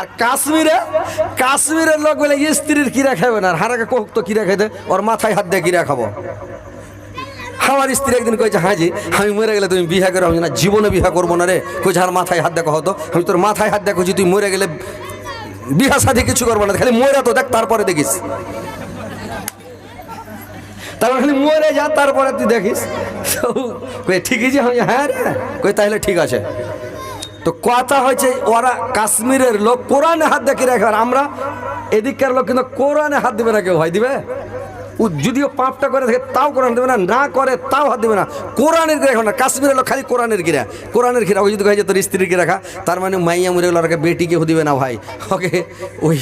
আর কাশ্মীরে, কাশ্মীরের লোক বলে স্ত্রীর কিরা খাবে না, আর হারাকে কোক তো কিরা খাইতে, ওর মাথায় হাত দিয়ে কিরা খাব। আমার স্ত্রী একদিন কয়েছে হাজি আমি মরে গেলে তুমি বিহা করে, আমি না জীবনে বিহা করব না রে। কইছে, আর মাথায় হাত দেখো হতো আমি তোর মাথায় হাত দেখো তুই মরে গেলে বিহা সাথে কিছু করব না, খালি মরে তো দেখ, তারপরে দেখিস। তারপর খালি মরে যা, তারপরে তুই দেখিস। ঠিকই যে আমি হ্যাঁ রে। কই তাহলে ঠিক আছে। তো কথা হয়েছে, ওরা কাশ্মীরের লোক, কোরআনে হাত দেখে রাখে আর আমরা? এদিককার লোক কিন্তু কোরআনে হাত দেবে না কেউ ভাই দিবে? ও যদিও পাপটা করে থাকে, তাও কোরআন দেবে না না করে তাও হাত দেবে না। কোরআনের গিরা না? কাশ্মীরের লোক খালি কোরআনের গিরা কোরআনের গিরা ওই যদি কয়ে যে তোর স্ত্রীর গিরা রাখা? তার মানে মাইয়া মুরে গেল ওকে বেটিকে দিবে না ভাই। ওকে? ওই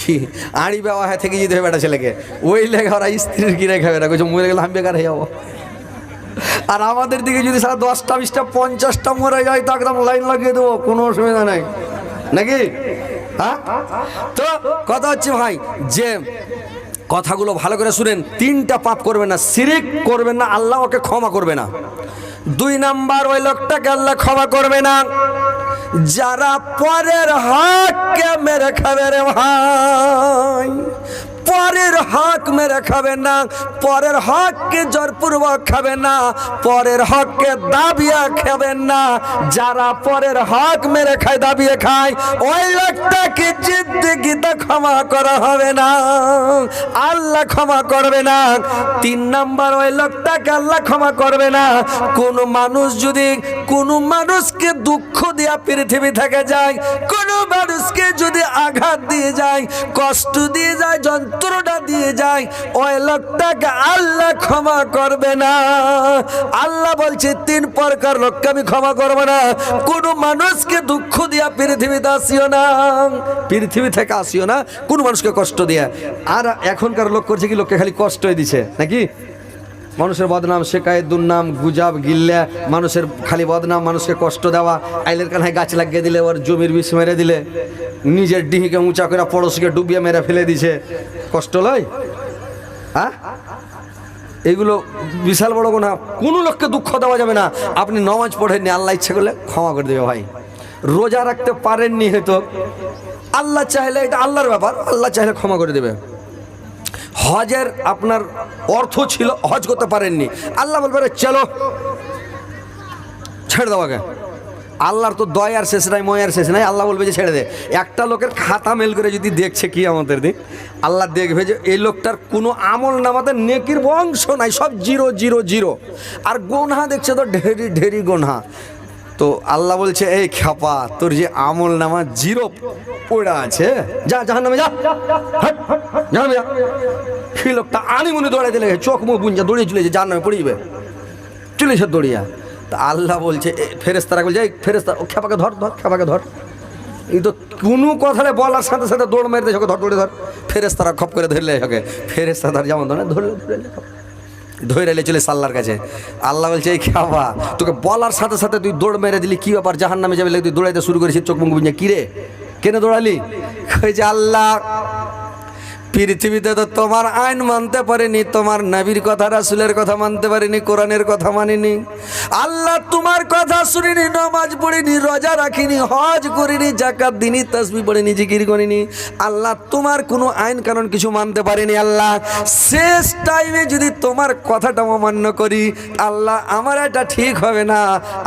আড়ি বেওয়া হয়ে থেকে যেতে হবে বেটা ছেলেকে। ওই লেগে ওরা স্ত্রীর গিরা খাবে না? কইছে মরে গেলে আমি বেকার হয়ে যাব। আর আমাদের দিকে যদি সারা দশটা, বিশটা, পঞ্চাশটা মরে যায়, তো একদম লাইন লাগিয়ে দেবো, কোনো অসুবিধা নেই। নাকি? হ্যাঁ? তো কথা হচ্ছে ভাই, যে কথাগুলো ভালো করে শুনেন, তিনটা পাপ করবেন না সিরিক করবেন না, আল্লাহ ওকে ক্ষমা করবে না। দুই নাম্বার, ওই লোকটাকে আল্লাহ ক্ষমা করবে না। যারা পরের হককে মেরে খাবে রে ভাই পরের হক মেরে খাবে না, পরের হককে জোরপূর্বক খাবে না, পরের হককে দাবিয়া খাবেন না। যারা পরের হক মেরে খায়, দাবিয়ে খায়, ওই লোকটাকে জিদ্দিগিতে ক্ষমা করা হবে না, আল্লাহ ক্ষমা করবে না। তিন নাম্বার, ওই লোকটাকে আল্লাহ ক্ষমা করবে না। কোন মানুষ যদি, কোন মানুষকে দুঃখ দিয়া পৃথিবী থেকে যায়, কোন মানুষকে যদি আঘাত দিয়ে যায়, কষ্ট দিয়ে যায় যন্ত্রণা দিয়ে যায় ওই লোকটাকে আল্লাহ ক্ষমা করবে না। আল্লাহ বলছে, তিন প্রকার লোককে আমি ক্ষমা করব না। কোনো মানুষকে দুঃখ দিয়া পৃথিবীতে আসিও না। পৃথিবী থেকে আসিও না, কোন মানুষকে কষ্ট দিয়া। আর এখনকার লোক করছে কি, লোককে খালি কষ্টই দিছে, নাকি? মানুষের বদনাম শেখায়, দুর্নাম, গুজাব, গিল্লা, মানুষের খালি বদনাম, মানুষকে কষ্ট দেওয়া। আইলের কানায় গাছ লাগিয়ে দিলে, ওর জমির বিষ মেরে দিলে। নিজের ডিহিকে উঁচা করে পড়োশকে ডুবিয়ে মেরে ফেলে দিছে। কষ্ট লয়? হ্যাঁ এগুলো বিশাল বড় গোনা কোনো লোককে দুঃখ দেওয়া যাবে না। আপনি নমাজ পড়েননি আল্লাহ ইচ্ছে করলে ক্ষমা করে দেবে ভাই। রোজা রাখতে পারেননি হয়তো। আল্লাহ চাইলে এটা আল্লাহর ব্যাপার আল্লাহ চাইলে ক্ষমা করে দেবে। হজের আপনার অর্থ ছিল হজ করতে পারেননি। আল্লাহ বলবে "রে, চলো ছেড়ে দাও আগে। আল্লাহর তো দয়ার শেষ নাই ময়ার শেষ নাই, আল্লাহ বলবে যে ছেড়ে দে। একটা লোকের খাতা মেল করে যদি দেখছে কি আমাদের দিক, আল্লাহ দেখবে যে এই লোকটার কোনো আমল নামাতে নেকির বংশ নাই, সব জিরো জিরো জিরো। আর গোনহা দেখছে তো ঢেরি ঢেরি গোনহা। তো আল্লাহ বলছে, এই খ্যাপা, তোর যে আমল নামা জিরো পড়া আছে, যা জাহান নামে যা জাহান যা। সেই লোকটা আনি মনে দৌড়াইতে লেগে চোখ মুখ বুঞ্জা দৌড়িয়ে চলেছে জাহান নামে পড়ে যাবে। চলেছে দৌড়িয়া। তা আল্লাহ বলছে ফেরেস্তারা বলছে, এই ফেরেস্তা ও খেপাকে ধর ধর, খেপাকে ধর। এই তো কোনো কথাটা বলার সাথে সাথে দৌড় মেরে দেয় ধর, দৌড়ে ধর। ফেরেস্তারা খপ করে ধরলে ওকে। ফেরেস্তা ধর, যেমন ধরে, ধরলে ধরলে ধরে এলে চলে আল্লাহর কাছে। আল্লাহ বলছে, এই খাওয়া তোকে বলার সাথে সাথে তুই দৌড় মেরে দিলি, কী ব্যাপার জাহান নামে যাবে তুই দৌড়াইতে শুরু করেছিস, চোখ মুখ বুঝে? কিরে কেন দৌড়ালি? কইছে আল্লাহ পৃথিবীতে তো তোমার আইন মানতে পারিনি, তোমার নাবির কথা, রাসুলের কথা মানতে পারিনি, কোরআনের কথা মানিনি। আল্লাহ তোমার কথা শুনিনি নামাজ পড়িনি, রোজা রাখিনি, হজ করিনি জাকাত দিনি তসবি পড়িনি, জিকির করিনি। আল্লাহ তোমার কোনো আইন কানুন কিছু মানতে পারিনি, আল্লাহ। শেষ টাইমে যদি তোমার কথাটা অমান্য করি, আল্লাহ, আমার এটা ঠিক হবে না।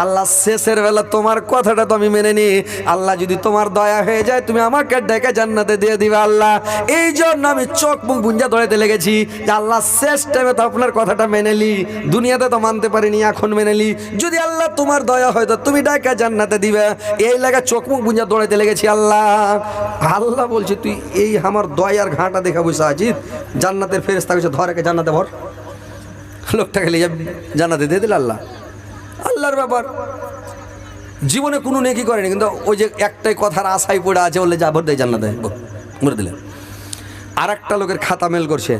আল্লাহ, শেষের বেলা তোমার কথাটা তো আমি মেনে নি আল্লাহ, যদি তোমার দয়া হয়ে যায়, তুমি আমাকে ডেকে জান্নাতে দিয়ে দিবে, আল্লাহ। এই জন্য আমি চোখ, মুখ বুঞ্জা দৌড়াতে লেগেছি যে আল্লাহ, শেষ টাইমে তো আপনার কথাটা মেনে নি দুনিয়াতে তো মানতে পারিনি, এখন মেনে নি যদি আল্লাহ তোমার দয়া হয় তো তুমি ডাকা জান্নাতে দিবে। এই লাগা চোখ মুখ বুঞ্জা দৌড়াতে লেগেছি আল্লাহ। আল্লাহ বলছে, তুই এই আমার দয়ার ঘাটা দেখা বসে আছিস জান্নাতের ফেরেস্তা কইছে ধরেকে জান্নাতে ভর। লোকটাকে নিয়ে জান্নাতে দিয়ে দিল আল্লাহ। আল্লাহর ব্যাপার। জীবনে কোনো নেকি করেনি, কিন্তু ওই যে একটাই কথার আশায় পড়ে আছে, বললে যা ভোট দেয় জান্নাতে মরে দিলে। আর একটা লোকের খাতা মেল করছে,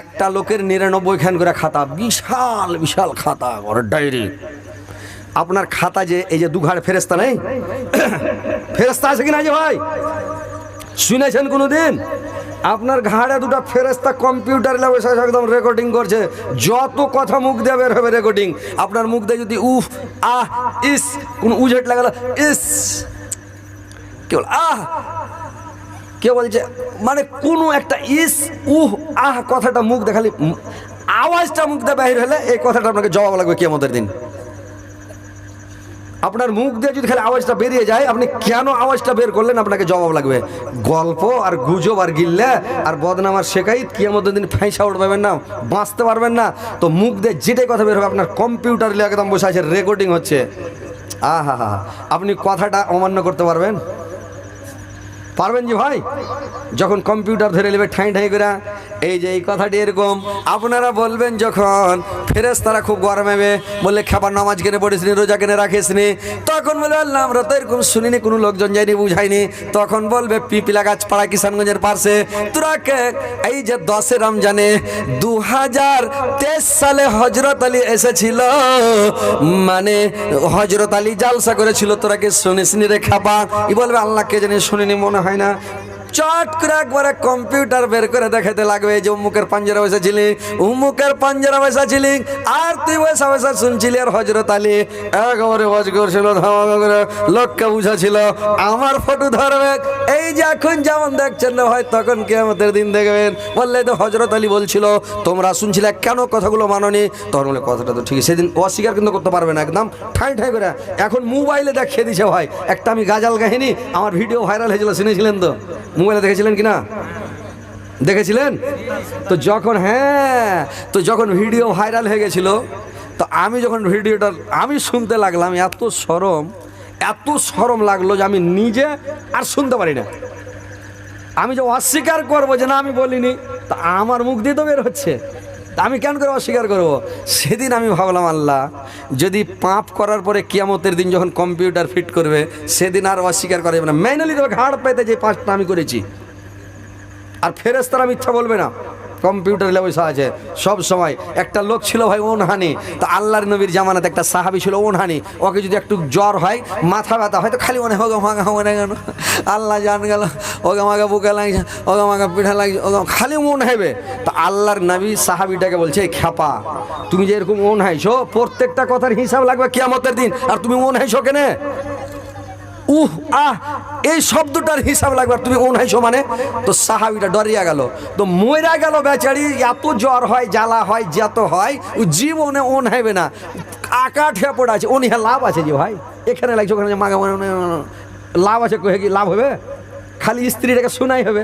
একটা লোকের নিরানব্বই খান করে খাতা, বিশাল বিশাল খাতা, ওর ডায়েরি। আপনার খাতা যে, এই যে দুঘাড় ফেরেস্তা নেই? ফেরেস্তা আছে কিনা যে ভাই? শুনেছেন কোনো দিন আপনার ঘাড়ে দুটো ফেরেস্তা কম্পিউটার বসে একদম রেকর্ডিং করছে। যত কথা মুখ দিয়ে বের হবে রেকর্ডিং আপনার মুখ দিয়ে যদি উফ, আহ, ইস, কোন উজেট লাগালো, ইস, কে বল, আহ, কে বলছে মানে কোনো একটা ইস, উহ, আহ কথাটা মুখ দেখালি আওয়াজটা মুখ দিয়ে বাহির হলে এই কথাটা আপনাকে জবাব লাগবে কিয়ামতের দিন। আপনার মুখ দিয়ে যদি খালি আওয়াজটা বেরিয়ে যায়, আপনি কেন আওয়াজটা বের করলেন? আপনাকে জবাব লাগবে। গল্প আর গুজব আর গিল্লে আর বদনাম আর শেখাই কিয়ামতের দিন ফাঁসা উঠ পাবেন না, বাঁচতে পারবেন না। তো মুখ দিয়ে যেটাই কথা বের হবে, আপনার কম্পিউটার একদম বসে আছে রেকর্ডিং হচ্ছে। আহা, হা হা। আপনি কথাটা অমান্য করতে পারবেন? পারবেন জি ভাই? যখন কম্পিউটার ধরে নেবে ঠাঁই ঠাঁই করে এই যে এই কথাটি এরকম, আপনারা বলবেন যখন ফেরেস তারা খুব গরমাবে বললে, খাবার নামাজ কেনে পড়িস নি, রোজা কেনে রাখিস নি? তখন বলবে আল্লাহ, আমরা তো এরকম শুনিনি, কোনো লোকজন যায়নি বুঝাইনি তখন বলবে, পিপিলা গাছ পাড়া কিষানগঞ্জের পাশে তোরা কে? এই যে দশে রমজানে দু হাজার তেইশ সালে হজরত আলী এসেছিল। মানে হজরত আলী জালসা করেছিল, তোরা কি শুনিস নি রে খাপা ই বলবে আল্লাহকে জানি শুনিনি, মনে হয় না। চট করে একবারে কম্পিউটার বের করে দেখাতে লাগবে যে উমুকের পাঞ্জারা বসেছিলি উমুকের পাঞ্জারা বসেছিলি আর তুই বসা বসা শুনছিলি আর হজরত আলী। একেবারে বজ করছিল, ধামাকা লোককে বুঝাছিল আমার ফটো ধরবে। এই যে এখন যেমন দেখছেন না হয় তখন কে আমাদের দিন দেখবেন। বললে তো হজরত আলী বলছিল, তোমরা শুনছিলে কেন কথাগুলো মাননি? তখন বলে, কথাটা তো ঠিক সেদিন অস্বীকার কিন্তু করতে পারবে না, একদম ঠাই ঠাই করে। এখন মোবাইলে দেখিয়ে দিছে ভাই, একটা আমি গাজাল কাহিনী, আমার ভিডিও ভাইরাল হয়েছিল, শুনেছিলেন তো? মোবাইলে দেখেছিলেন কি না? দেখেছিলেন? তো যখন হ্যাঁ তো যখন ভিডিও ভাইরাল হয়ে গেছিল, তো আমি যখন ভিডিওটা, আমি শুনতে লাগলাম, এত সরম এত সরম লাগল যে আমি নিজে আর শুনতে পারি না। আমি যে অস্বীকার করব যে না, আমি বলিনি, তা আমার মুখ দিয়ে তো বের হচ্ছে। তা আমি কেন করে অস্বীকার করব? সেদিন আমি ভাবলাম, আল্লাহ, যদি পাপ করার পরে কিয়ামতের দিন যখন কম্পিউটার ফিট করবে, সেদিন আর অস্বীকার করা যাবে না। ম্যানুয়ালি তবে ঘাড় পেতে যে পাঁচটা আমি করেছি। আর ফেরেস্তারা মিথ্যা বলবে না। কম্পিউটার বসে আছে সব সময়। একটা লোক ছিল ভাই ওনহানি, তা আল্লাহর নবীর জামানাতে একটা সাহাবি ছিল ওনহানি। ওকে যদি একটু জ্বর হয়, মাথা ব্যথা হয়তো খালি মনে হোক মাগা মনে গেল আল্লাহ জান গেল ওকে মাগা বুকে লাগছে ওকে মাগা পিঠা লাগছে ওকে খালি মন হবে। তা আল্লাহর নবী সাহাবিটাকে বলছে "এই খ্যাপা, তুমি যে এরকম মন হাইছো, প্রত্যেকটা কথার হিসাব লাগবে কিয়ামতের দিন, আর তুমি মন হাইছো কেনে? উহ, আহ, এই শব্দটার হিসাব লাগবে তুমি কোন হাইছো মানে? তো সাহাবিটা ডরিয়া গেল। তো মইরা গেল বেচারি, এত জ্বর হয়, জ্বালা হয় যত হয়, ও জীবনে ওন হাইবে না। আকাঠ হয়ে পড়ে আছে, ওন হ্যাঁ লাভ আছে যে ভাই? এখানে লাগছে, ওখানে মাগা মানে লাভ আছে কহে কি লাভ হবে? খালি স্ত্রীটাকে শোনাই হবে।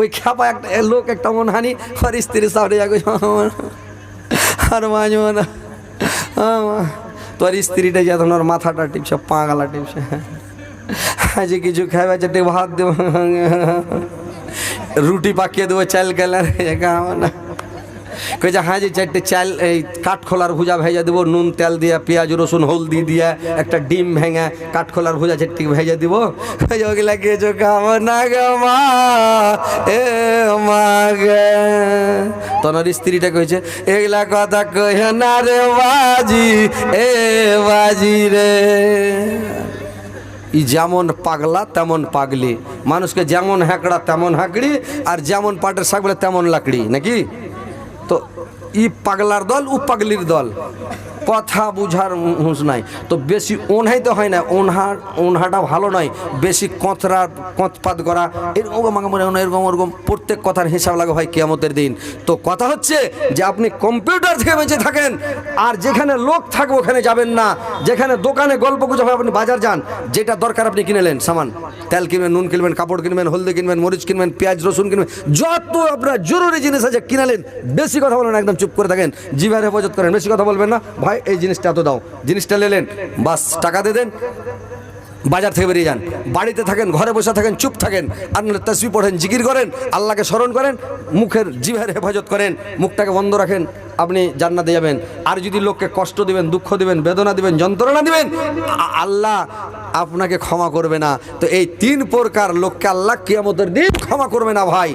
ওই খাপা একটা লোক একটা মন হানি, আর সামনে যাবে আর মাঝে মানে তোর স্ত্রীটা যে ওর মাথাটা টিপছে পা গালা টিপছে। আজকে কিছু খাইবে চারটে ভাত দেবো। রুটি পাকিয়ে দেবো, চাল গেলার না। কইছে হ্যাঁ যে চারটে চাল, এই কাঠখোলার ভুজা ভেজে দেবো, নুন, তেল দিয়ে, পেঁয়াজ, রসুন, হলদি দিয়ে, একটা ডিম ভেঙে কাঠখোলার ভুজা চারটি ভেজে দিব। ওগুলা কিছু খাব না গো মা, এ মা গে। তনার স্ত্রীটা কইছে, এগুলা কথা কইহ না রে বাজি, এ বাজি রে। ই যেমন পাগলা, তেমন পাগলি। মানুষকে যেমন হ্যাঁকড়া, তেমন হ্যাঁকড়ি, আর যেমন পাটের শাক বলে তেমন লাকড়ি, নাকি? তো ই পাগলার দল ও পাগলির দল। কথা বুঝার হুঁশ নাই। তো বেশি ওনহাই তো হয় না ওনহা ওনহাটা ভালো নয়। বেশি কঁথরা কঁথপাত করা, এরকম আমাকে মনে হয় এরকম, ওরকম প্রত্যেক কথার হিসাব লাগে হয় কেয়ামতের দিন। তো কথা হচ্ছে যে আপনি কম্পিউটার থেকে বেঁচে থাকেন, আর যেখানে লোক থাকবে ওখানে যাবেন না। যেখানে দোকানে গল্প গুজব আপনি বাজার যান, যেটা দরকার আপনি কিনেলেন সামান। তেল কিনবেন, নুন কিনবেন, কাপড় কিনবেন, হলদি কিনবেন, মরিচ কিনবেন, পেঁয়াজ, রসুন কিনবেন, যত আপনার জরুরি জিনিস আছে কিনালেন বেশি কথা বলেন একদম চুপ করে থাকেন, জিভার হেফাজত করেন। বেশি কথা বলবেন না। ভাই, এই জিনিসটা এত দাও। জিনিসটা নিলেন, বাস, টাকা দিয়ে দেন। বাজার থেকে বেরিয়ে যান। বাড়িতে থাকেন, ঘরে বসে থাকেন, চুপ থাকেন আপনার তসবি পড়েন, জিকির করেন, আল্লাহকে স্মরণ করেন, মুখের জিভের হেফাজত করেন, মুখটাকে বন্ধ রাখেন, আপনি জান্নাতে যাবেন। আর যদি লোককে কষ্ট দিবেন, দুঃখ দিবেন, বেদনা দিবেন, যন্ত্রণা দিবেন আল্লাহ আপনাকে ক্ষমা করবে না। তো এই তিন প্রকার লোককে আল্লাহ কিয়ামতের দিন ক্ষমা করবে না ভাই।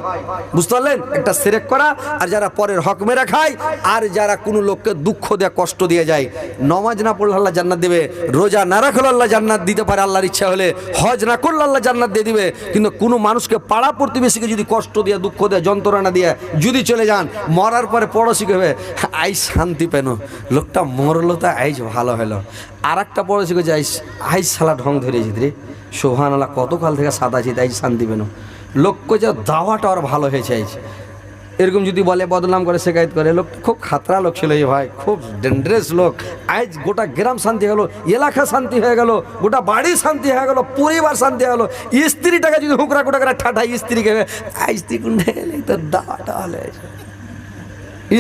বুঝতে পারলেন? একটা সেরেক করা, আর যারা পরের হক মেরে খায়, আর যারা কোনো লোককে দুঃখ দেয়, কষ্ট দিয়ে যায়। নমাজ না পড়লে আল্লাহ জান্নাত দেবে, রোজা না রাখলে আল্লাহ জান্নাত দিতে পারে আল্লাহর ইচ্ছা হলে হজ না করলে আল্লাহ জান্নাত দিয়ে দিবে। কিন্তু কোনো মানুষকে, পাড়া প্রতিবেশীকে যদি কষ্ট দিয়ে, দুঃখ দেয়, যন্ত্রণা দিয়ে যদি চলে যান, মরার পরে পড়োশি হবে আই শান্তি পেন। লোকটা মরলো তা আইজ ভালো হলো। আর একটা পড়োশি কে আইস আইস সালা ঢং ধরেছি রে। সোহান আল্লাহ কতকাল থেকে সাদা আছে, তাই শান্তি পেন। লোককে যে দাওয়াটা আর ভালো হয়েছে এই। এরকম যদি বলে, বদনাম করে শেখায়ত করে, লোক খুব খাতরা লোক ছিল এই ভাই, খুব ডেঞ্জারাস লোক। আজ গোটা গ্রাম শান্তি হলো এলাকা শান্তি হয়ে গেল, গোটা বাড়ি শান্তি হয়ে গেল, পরিবার শান্তি হয়ে গেলো। স্ত্রীটাকে যদি হুকরা কুটা করে ঠাঠাই স্ত্রীকে আজ গেলে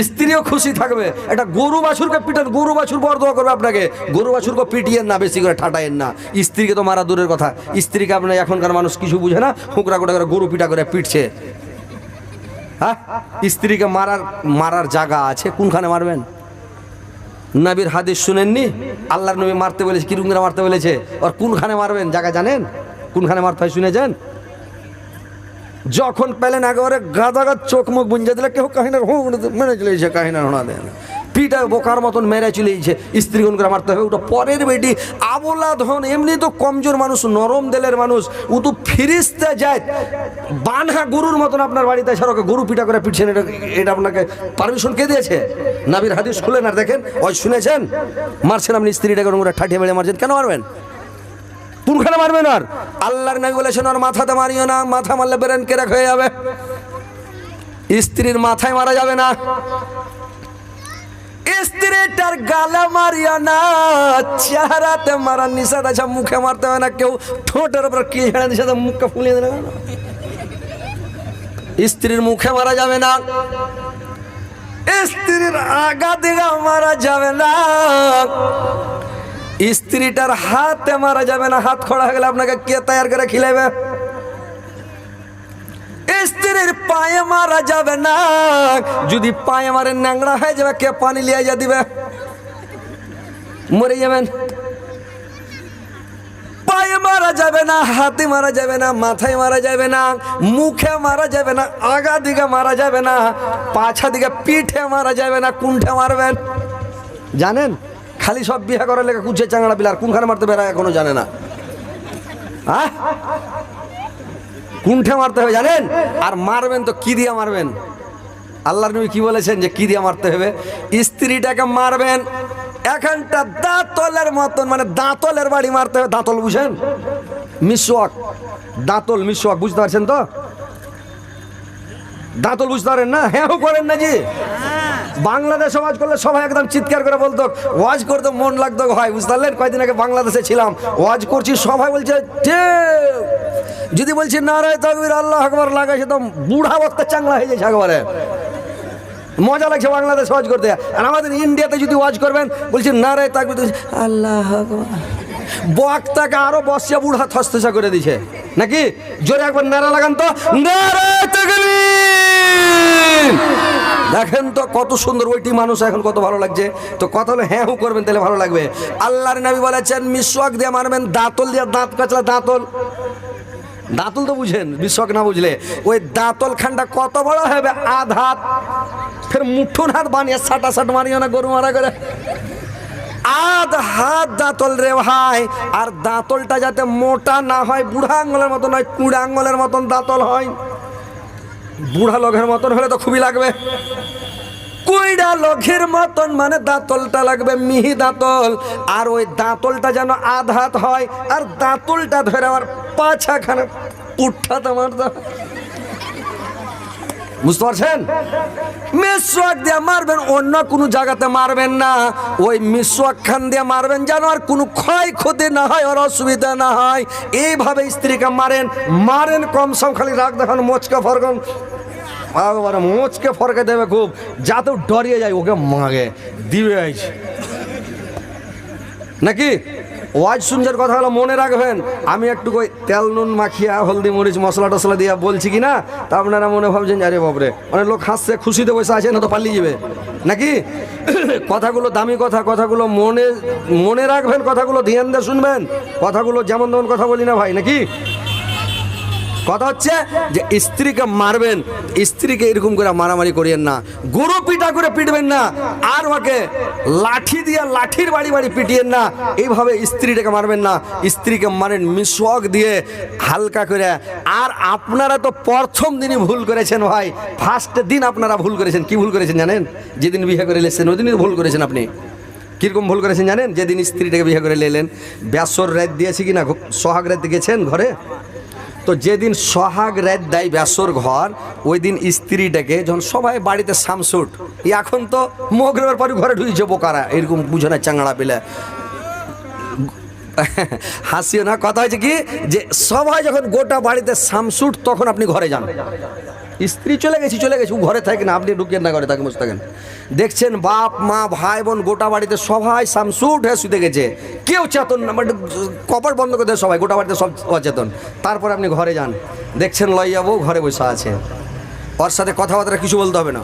স্ত্রীও খুশি থাকবে। একটা গরু বাছুরকে পিটান, গরু বাছুর বর্দোয়া করবে আপনাকে। গরু বাছুরকে পিটিয়েন না, বেশি করে ঠাটাইয়েন না। স্ত্রীকে তো মারা দূরের কথা। স্ত্রীকে আপনার এখনকার মানুষ কিছু বুঝে না, হুকরা কুটা করে গরু পিটা করে পিটছে। হ্যাঁ? স্ত্রীকে মারার মারার জায়গা আছে, কোনখানে মারবেন? নবীর হাদিস শুনেননি? আল্লাহর নবী মারতে বলেছে কীরকম করে মারতে বলেছে? আর কোনখানে মারবেন? জায়গা জানেন? কোনখানে মারতে হয় শুনেছেন? যখন পেলেন একেবারে গাদাগাদ চোখ মুখ বুঞ্জে দিলে কেউ কাহিনার হুম মেনে চলেছে কাহিনা হোনা দেন পিটা বোকার মতন মেরে চলেছে স্ত্রী গুণ করে মারতে হবে, ওটা পরের বেটি। আবলা ধন, এমনি তো কমজোর মানুষ, নরম দেলের মানুষ। ও তো ফিরিস্তে যায় বানহা গরুর মতন আপনার বাড়িতে এসে ওকে গরু পিটা করে পিটছেন, এটা এটা আপনাকে পারমিশন কে দিয়েছে? নাবির হাদিস খুলেন আর দেখেন, ওই শুনেছেন? মারছেন আপনি স্ত্রীটাকে করে ঠাঠিয়ে মেরে মারছেন, কেন মারবেন? কোনখানে মারবেন আর? আল্লাহর নবী বলেছেন, আর মাথাতে মারিও না, মাথা মারলে বেরেন কেরাক হয়ে যাবে। স্ত্রীর মাথায় মারা যাবে না। স্ত্রীটার গালে মারিও না, চেহারাতে মারার নিষেধ আছে, মুখে মারতে হবে না, কেউ ঠোঁটের উপর কি ছেড়ে নিষেধ মুখকে ফুলিয়ে দেবে না স্ত্রীর মুখে মারা যাবে না, স্ত্রীর আগা দিগা মারা যাবে না, স্ত্রীটার হাতে মারা যাবে না, হাত খড়া হয়ে গেলে আপনাকে কে তৈরি করে খিলাবে স্ত্রীর পায়ে মারা যাবে না। যদি পায়ে মারে ন্যাংরা হয়ে যাবে, কে পানি লিয়ে যা দিবে? মরে যাবেন। পায়ে মারা যাবে না, হাতে মারা যাবে না, মাথায় মারা যাবে না, মুখে মারা যাবে না, আগা দিকে মারা যাবে না, পাছা দিকে পিঠে মারা যাবে না, কুণ্ঠে মারবেন। জানেন? খালি সব বিয়ে করার লেগে কুচে চাংড়া বিলার কোনখানে মারতে বেড়ায় এখনও জানে না। হ্যাঁ কুণ্ঠে মারতে হবে, জানেন? আর মারবেন তো কি দিয়ে মারবেন? আল্লাহর নবী কি বলেছেন যে, কি দিয়ে মারতে হবে? স্ত্রীটাকে মারবেন, এখানটা দাঁতলের মতন মানে দাঁতলের বাড়ি মারতে হবে। দাঁতল বুঝেন? মিসওয়াক। দাঁতল, মিসওয়াক, বুঝতে পারছেন তো? দাঁতল বুঝতে পারেন না? হ্যাঁ করেন না জি বাংলাদেশে ওয়াজ করলে সবাই একদম চিৎকার করে বলতো, ওয়াজ করতে মন লাগতো ভাই বুঝতে পারলেন? কয়দিন আগে বাংলাদেশে ছিলাম, ওয়াজ করছি, সবাই বলছে, ঠিক। যদি বলছি নারায় তকবির, আল্লাহ আকবর লাগাইছে, তো বুড়া বক্তা চাংলা হয়ে যাচ্ছে একবারে। মজা লাগছে বাংলাদেশ ওয়াজ করতে। আর আমাদের ইন্ডিয়াতে যদি ওয়াজ করবেন, বলছি নারায় তাকবির আল্লাহ বক্তাকে আরও বসিয়া বুড়া থসথসা করে দিছে। নাকি? জোরে একবার নারা লাগান তো। নারায় তাকবীর! দেখেন তো কত সুন্দর ওইটি মানুষ এখন কত ভালো লাগছে। তো কত হলে হ্যাঁ হু করবেন, তাহলে ভালো লাগবে। আল্লাহর নবী বলেছেন, মিসওয়াক দিয়ে মারবেন, দাঁতল দিয়ে দাঁত কাচলা দাঁতল। দাঁতল তো বুঝেন, বিশ্বক না বুঝলে। ওই দাঁতল খানটা কত বড় হবে? আধ হাত। ফের মুঠুন হাত বানিয়ে সাটা সাট মারিও না, গরু মারা করে। আধ হাত দাঁতল রে ভাই। আর দাঁতলটা যাতে মোটা না হয়, বুড়া আঙ্গলের মতন নয় কুড়া আঙ্গলের মতন দাঁতল হয়। বুড়া লোকের মতন হলে তো খুবই লাগবে। কুইডা লঘের মতন মানে দাঁতলটা লাগবে, মিহি দাঁতল। আর ওই দাঁতলটা যেন আধাত হয়, আর দাঁতলটা ধরে আমার পাছাখানে পুঠাতে মারতে বুঝতে পারছেন? মিসওয়াক দিয়ে মারবেন, অন্য কোনো জায়গাতে মারবেন না। ওই মিসওয়াক খান দিয়ে মারবেন যেন আর কোনো ক্ষয়ক্ষতি না হয়, আর অসুবিধা না হয়। এইভাবে স্ত্রীকে মারেন মারেন কম সম, খালি রাখ দেখান, মোচকা ফরকম একবারে মোচকে ফরকে দেবে খুব। যাতেও ডরিয়ে যায়, ওকে মাগে, দিবে নাকি? ওয়াজ শুনছেন কথা হলো, মনে রাখবেন, আমি একটু কই তেল, নুন মাখিয়া, হলদি, মরিচ, মশলা টসলা দিয়া বলছি কি না তা আপনারা মনে ভাবছেন, আরে বাবরে অনেক লোক হাসছে, খুশিতে বসে আছে, না তো পালিয়ে যাবে? নাকি? কথাগুলো দামি কথা, কথাগুলো মনে মনে রাখবেন, কথাগুলো ধ্যান দিয়ে শুনবেন, কথাগুলো যেমন তেমন কথা বলি না ভাই, নাকি? কথা হচ্ছে যে স্ত্রীকে মারবেন, স্ত্রীকে এরকম করে মারামারি করিয়েন না। গরু পিটা করে পিটবেন না, আর ওকে লাঠি দিয়ে লাঠির বাড়ি বাড়ি পিটিয়েন না। এইভাবে স্ত্রীটাকে মারবেন না। স্ত্রীকে মারেন মিশক দিয়ে হালকা করে। আর আপনারা তো প্রথম দিনই ভুল করেছেন ভাই। ফার্স্ট দিন আপনারা ভুল করেছেন। কি ভুল করেছেন জানেন? যেদিন বিয়ে করে এসেছেন ওই দিনই ভুল করেছেন আপনি। কীরকম ভুল করেছেন জানেন? যেদিন স্ত্রীটাকে বিয়ে করে এলেন। ব্যাসর রাত দিয়েছি কি না সোহাগ রাত গেছেন ঘরে? তো যেদিন সোহাগ রাত দেয় ব্যাসর ঘর ওই দিন স্ত্রীটাকে যখন সবাই বাড়িতে সামসুট এখন তো মগরবের পরে ঘরে ঢুকেছে বোকারা, এরকম বুঝে না চাংড়া পেলে। হাসিও না, কথা হয়েছে কি? যে সবাই যখন গোটা বাড়িতে সামসুট তখন আপনি ঘরে যান। স্ত্রী চলে গেছি চলে গেছি, ও ঘরে থাকে না, আপনি ঢুকিয়ে না ঘরে থাকেন বসে থাকেন। দেখছেন বাপ, মা, ভাই, বোন, গোটা বাড়িতে সবাই সামসুট হয়ে শুতে গেছে। কেউ চেতন না মানে কপার বন্ধ করে সবাই, গোটা বাড়িতে সব অচেতন। তারপরে আপনি ঘরে যান। দেখছেন লইয়া বউ ঘরে বসে আছে। ওর সাথে কথাবার্তা কিছু বলতে হবে না।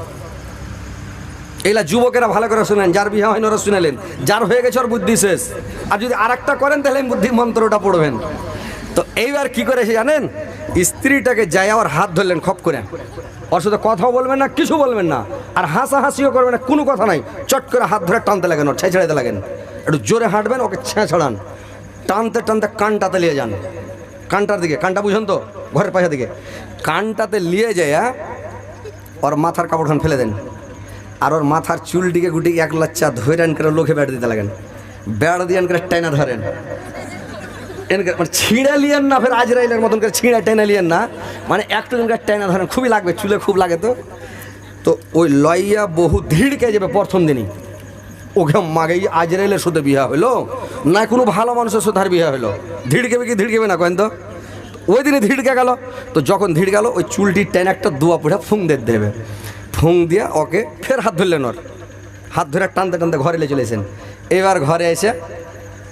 এগুলা যুবকেরা ভালো করে শুনেন, যার বিয়ে হয়নি ওরা শুনেলেন। যার হয়ে গেছে ওর বুদ্ধি শেষ। আর যদি আর করেন, তাহলে বুদ্ধি মন্ত্রটা পড়বেন। তো এইবার কি করেছে জানেন? স্ত্রীটাকে যায় ওর হাত ধরলেন, খপ করে। ওর সাথে কথাও বলবেন না, কিছু বলবেন না। আর হাসাহাসিও করবেন না, কোনো কথা নাই। চট করে হাত ধরে টানতে লাগেন, ওর ছেঁচড়াইতে লাগেন। একটু জোরে হাঁটবেন, ওকে ছেঁচড়ান। টানতে টানতে কানটাতে নিয়ে যান। কানটার দিকে, কানটা বুঝুন তো, ঘরের পাশে দিকে। কানটাতে নিয়ে যায় হ্যাঁ? ওর মাথার কাপড়খান ফেলে দেন। আর ওর মাথার চুলটিকে গুটি এক লাচ্চা ধরে আন করে লোকে বেড় দিতে লাগেন। বেড় দিয়ে করে টাইনা ধরেন। মানে ছিঁড়ে লিয়েন না, ফের আজরাইলের মতন করে ছিঁড়ে টেনে লিয়েন না। মানে একটু দিন করে টাইনা ধরেন, খুবই লাগবে, চুলে খুব লাগে তো। তো ওই লইয়া বহু ধীড়কে যাবে প্রথম দিনই। ওকে মাগেই আজরাইলের সাথে বিয়া হলো না কোনো ভালো মানুষের সাথে আর বিয়া হলো ধীড়কেবে কি ধীড়কেবে না কেন তো? ওই দিনে ধীড়কে গেল। তো যখন ধীড় গেল, ওই চুলটি টেনে একটা দুয়া পুড়ে ফুং দিয়ে দেবে। ফুং দিয়ে ওকে ফের হাত ধরলেন ওর। হাত ধরে টানতে টানতে ঘরে চলেছেন এবার ঘরে এসে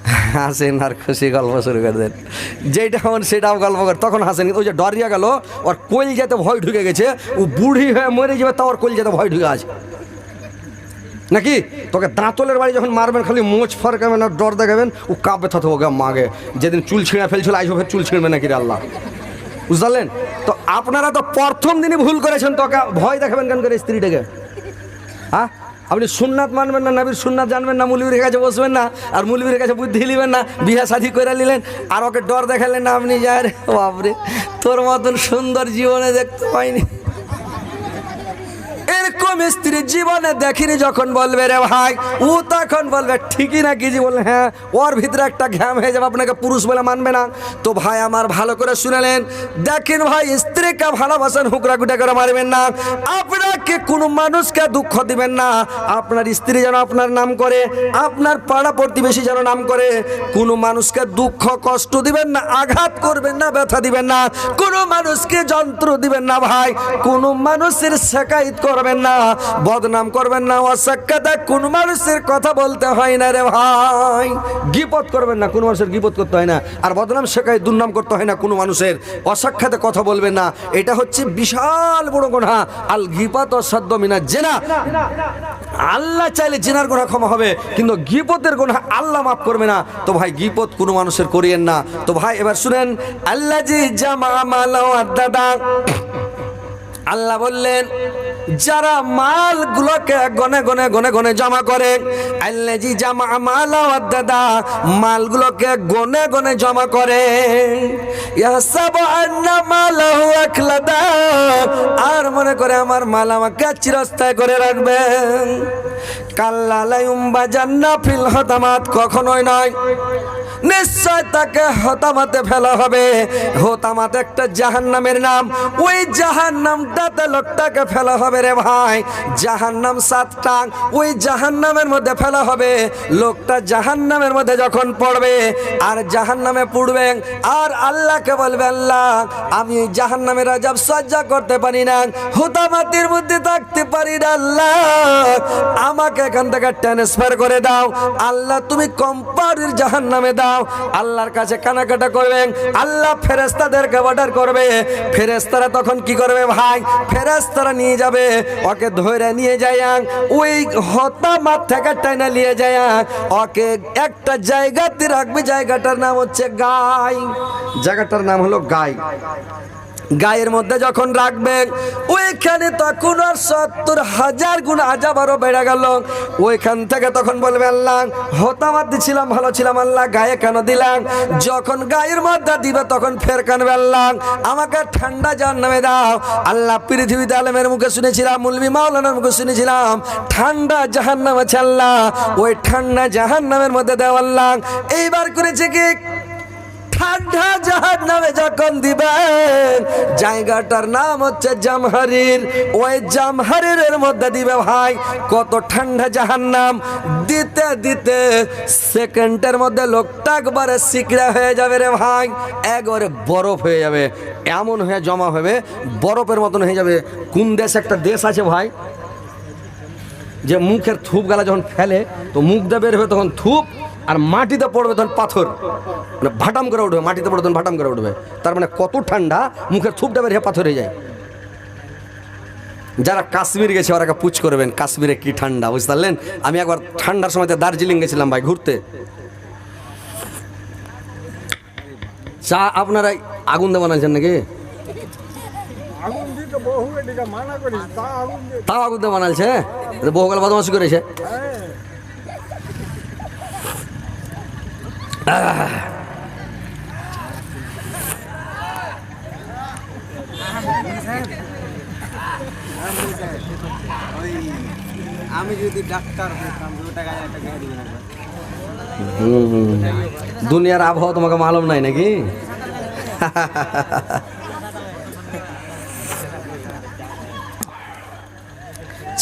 হাসেন আর খুশি গল্প শুরু করে দেন। যেটা হন সেটাও গল্প করে। তখন হাসেন, ওই যে ডরিয়া গেল, ওর কোল যেতে ভয় ঢুকে গেছে, ও বুড়ি হয়ে মরে যাবে তা ওর কোল যেতে ভয় ঢুকে আছে। নাকি? তোকে দাঁতলের বাড়ি যখন মারবেন, খালি মোচ ফরকাবেন আর ডর দেখাবেন, ও কাঁপবে থত ওকে মাগে। যেদিন চুল ছিঁড়ে ফেলছিল, আইসো ফের চুল ছিঁড়বে নাকি আল্লাহ। বুঝলেন তো আপনারা তো প্রথম দিনই ভুল করেছেন, তোকে ভয় দেখাবেন কেন করে স্ত্রীটাকে? হ্যাঁ? আপনি সুননাথ মানবেন না, নবীর সুননাথ জানবেন না, মুলিবির কাছে বসবেন না, আর মুলিবির কাছে বুদ্ধি নিবেন না বিয়া শাদি করে নিলেন, আর ওকে ডর দেখালেন না আপনি যায় রে, বাপরে, তোর মতন সুন্দর জীবনে দেখতে পাইনি। স্ত্রী জীবনে দেখিনি যখন বলবে, রে ভাই। ও তখন বলবে, ঠিকই না কি বলে হ্যাঁ ওর ভিতরে একটা ঘ্যাম হয়ে যাবে, আপনাকে পুরুষ বলে মানবে না। তো ভাই আমার ভালো করে শুনালেন। দেখেন ভাই, স্ত্রীকে ভালোবাসেন হুকরা গুটা করে মারবেন না। আপনাকে কোনো মানুষকে দুঃখ দিবেন না। আপনার স্ত্রী যেন আপনার নাম করে, আপনার পাড়া প্রতিবেশী যেন নাম করে। কোনো মানুষকে দুঃখ, কষ্ট দিবেন না, আঘাত করবেন না, ব্যথা দিবেন না। কোনো মানুষকে যন্ত্র দিবেন না ভাই। কোনো মানুষের শেখাইত করবেন না। বদনাম করবেন না। অসাক্ষাতে কোন মানুষের কথা বলতে হয় না রে ভাই। গিপত করবেন না, কোনো মানুষের গিপত করতে হয় না। আর বদনাম শেখায়, দুর্নাম করতে হয় না কোনো মানুষের। অসাক্ষাতে কথা বলবেন না। এটা হচ্ছে বিশাল বড় গোনা আল গিপাত অসাধ্য মিনা জেনা। আল্লাহ চাইলে জেনার গোনা ক্ষমা হবে, কিন্তু গিপতের গোনা আল্লাহ মাফ করবে না। তো ভাই গিপত কোনো মানুষের করিয়েন না। তো ভাই, এবার শুনেন, আল্লাহ জি জামা, মালা দাদা আল্লাহ বললেন যারা মালগুলোকে গনে গনে গনে গনে জমা করে আল্লাজি জামা মালা দাদা, মালগুলোকে গনে গনে জমা করে। আর মনে করে আমার মাল আমাকে চিরস্থায় করে রাখবেন কাল্লা লাইউম্বা জান্না ফিল হতামাত কখনোই নয়। নিশ্চয় তাকে হতামাতে ফেলা হবে। হতামাত একটা জাহান নামের নাম। ওই জাহান নামটাতে লোকটাকে ফেলা হবে রে ভাই। জাহান নাম সাতটা ওই জাহান নামের মধ্যে ফেলা হবে। লোকটা জাহান নামের মধ্যে যখন পড়বে, আর জাহান নামে পড়বে, আর আল্লাহকে বলবে, আল্লাহ, আমি জাহান নামের আজাব সজ্জা করতে পারি না। হুতামাতির মধ্যে থাকতে পারি না, আল্লাহ। আমাকে এখান থেকে ট্রান্সফার করে দাও। আল্লাহ, তুমি কোম্পানির জাহান নামে দাও। আল্লাহর কাছে কানাকাটা করবেন, আল্লাহ ফেরেস্তাদেরকে অর্ডার করবে। ফেরেস্তারা তখন কি করবে ভাই? ফেরেস্তারা নিয়ে যাবে, ওকে ধরে নিয়ে যায়, ওই হতামাত থেকে টাইনা নিয়ে যায়, ওকে একটা জায়গাতে রাখবে, জায়গাটার নাম হচ্ছে গাই। জায়গাটার নাম হলো গাই। গায়ের মধ্যে যখন রাখবেন, ওইখানে তখন আর সত্তর হাজার গুণ আজাব আরও বেড়ে গেল। ওইখান থেকে তখন বলবে, আল্লাহ, হতামাত ছিলাম ভালো ছিলাম, আল্লাহ, গায়ে কেন দিলাম যখন গায়ের মধ্যে দিবে, তখন ফের কানবে, আল্লাহ, আমাকে ঠান্ডা জান নামে দাও। আল্লাহ, পৃথিবীতে আলমের মুখে শুনেছিলাম, মুলবি মাওলানার মুখে শুনেছিলাম, ঠান্ডা জাহান নামে আছে, আল্লাহ, ওই ঠান্ডা জাহান নামের মধ্যে দেওয়া আল্লাহ। এইবার করেছে কি? ঠান্ডা জাহাজ নামে যখন দিবেন, জায়গাটার নাম হচ্ছে জামহারির। ওই জামহারির মধ্যে দিবে ভাই, কত ঠান্ডা জাহান নাম দিতে দিতে সেকেন্ডের মধ্যে লোকটা একবারে সিকড়া হয়ে যাবে রে ভাই, একবারে বরফ হয়ে যাবে। এমন হয়ে জমা হবে, বরফের মতন হয়ে যাবে। কোন দেশ, একটা দেশ আছে ভাই, যে মুখের থুপ গালা যখন ফেলে, তো মুখ দিয়ে বের হবে তখন থুপ আর মাটিতে পড়বে তখন পাথর। মানে ভাটাম করে উঠবে মাটিতে পড়বে তখন ভাটাম করে উঠবে। তার মানে কত ঠান্ডা মুখের থুপটা বের হয়ে পাথর হয়ে যায়। যারা কাশ্মীর গেছে ওরা পুচ করবেন কাশ্মীরে কি ঠান্ডা বুঝতে পারলেন? আমি একবার ঠান্ডার সময় দার্জিলিং গেছিলাম ভাই ঘুরতে। চা আপনারা আগুন দিয়ে বানাচ্ছেন নাকি? তাও আগুন দিয়ে বানালছে বহুকাল বদমাসি করেছে। আমি যদি ডাক্তার দুনিয়ার আবহাওয়া তোমাকে মালুম নাই নাকি?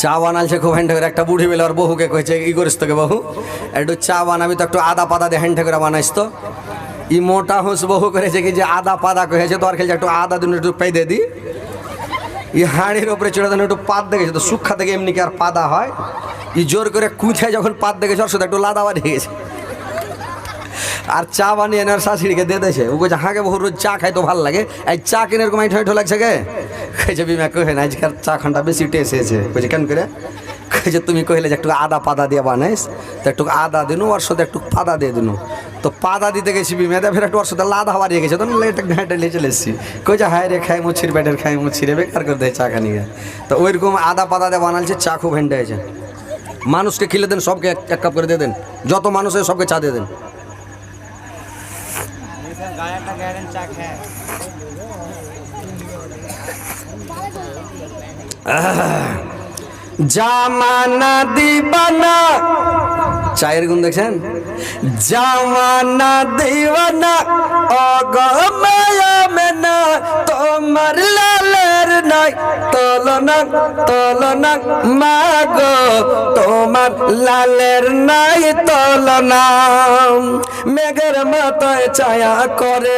চা বানালছে খুব হ্যান্ড করে। একটা বুড়ি বেলে ওর বহুকে কয়েছে ই করিস তোকে বহু একটু চা বানাবি তো একটু আদা পাতা দিয়ে হ্যান্ড করে বানাইস তো। ই মোটা হুঁস বহু করেছে কি যে আদা পাতা কয়েছে তো আর খেলছে একটু আদা দিন একটু পেয়ে দিয়ে দি। ই হাঁড়ির ওপরে চড়ে দেন একটু পাত দেখেছে তো সুক্ষা থেকে এমনি কি আর পাতা হয়? ই জোর করে কুঁচায় যখন পাত দেখেছে, ওর সাথে একটু লাদা বাড়িয়ে গেছে। আর চা বানিয়ে এনে ওর শাশুড়িকে দিয়ে দিয়েছে। ও বলছে হাঁকে বহু রোজ চা খাই তো ভালো লাগে। এই চা কিনে এরকম আইঠো লাগছে খেয়েছে বিমা কহে না? আজকাল চা খানটা বেশি টেস্ট হয়েছে। বলছে কেন করে? খেয়েছে তুমি কহিলে যে একটু আদা পাতা দিয়ে বানাইস, তো একটু আদা দিনু ওর সাথে একটু পাতা দিয়ে দিনু। তো পাতা দিতে গেছি বিমা দিয়ে ফের একটু ওর সাথে লাদা বাড়িয়ে গেছে, তো লেটে ঘাটে নিয়ে চলে এসেছি। কই হায় রে খাই মুছির ব্যাটের খাই মুছির বেকার করে দেয় চা খানি গে। তো ওইরকম আদা পাতা দিয়ে বানালছে চা খুব হ্যান্ডে হয়েছে। মানুষকে খেলে দেন, সবকে এক কাপ করে দিয়ে দেন। যত মানুষ সবকে চা দিয়ে দেন গায়ে একটা গ্যারেন চা খায় জামানা দিবানা চায়ের গুণ দেখছেন? জামানা দিবানা অগমায়া মেনা, তোমার লালের নাই তলনা তলনা। মাগো, তোমার লালের নাই তলনা। মেঘের মাথায় ছায়া করে,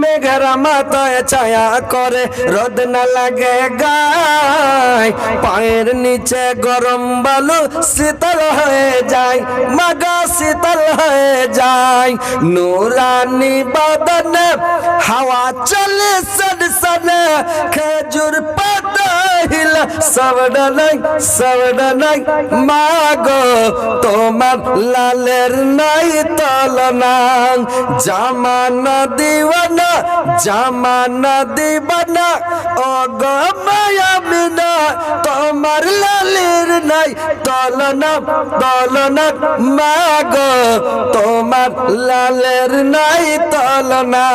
মেঘের মাথায় ছায়া করে, রোদ না লাগে গায়। পায়ের নিচে গরম বালু শীতল হয়ে যায় মাগা শীতল হয়ে যায় নুরানি বাদনে হাওয়া চলে সন সন খেজুর পাতা হিলা সবডা নাই সবডা নাই। মাগো, তোমার লালের নাই তলনা। জামানা দিওয়ানা, জামানা দিবানা। ও গো মায়া মিনা, তোমার লালের নাই তলনা তলনা। মাগো, তোমার লালের নাই তলনা।